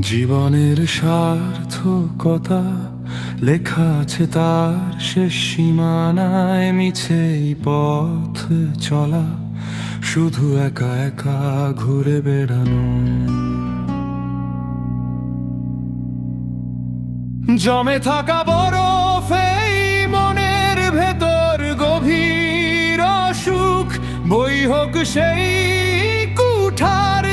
জীবনের সার্থকতা লেখা আছে তার শেষ সীমানায় মিছে পথ চলা, শুধু একা একা ঘুরে বেড়ানো। জমে থাকা বরফ বরফেই মনের ভেতর গভীর অসুখ, বই হোক সেই কুঠার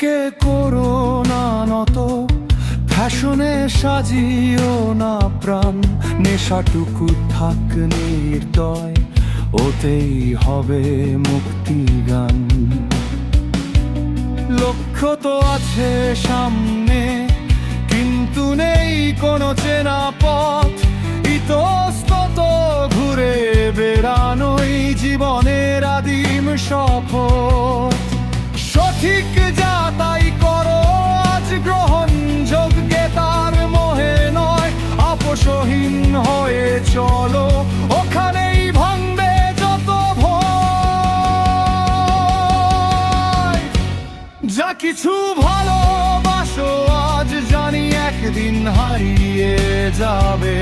নিজেকে করো না নত, ফ্যাশনে সাজিও না প্রাণ, নেশাটুকু থাক নির্দয়, ওতেই হবে মুক্তি গান। লক্ষ্য তো আছে সামনে, কিন্তু নেই কোনো চেনা পথ, ইতস্তত ঘুরে বেড়ানোই জীবনের আদিম শপথ। সঠিক কিছু ভালোবাসো আজ জানি একদিন হারিয়ে যাবে।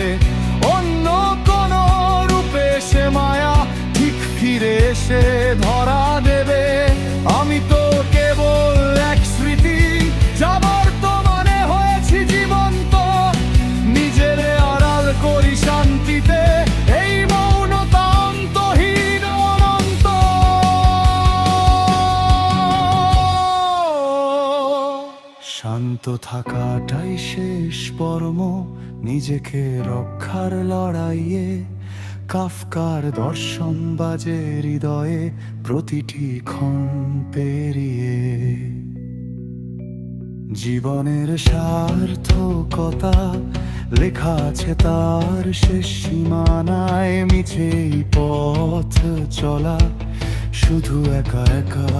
শান্ত থাকাটাই শেষ পরম, নিজেকে রক্ষার লড়াইয়ে। কাফকার দর্শন বাজে হৃদয়ে, প্রতিটি ক্ষণ পেরিয়ে। জীবনের সার্থকতা, লেখা আছে তার শেষ সীমানায়, মিছেই পথ চলা। শুধু একা একা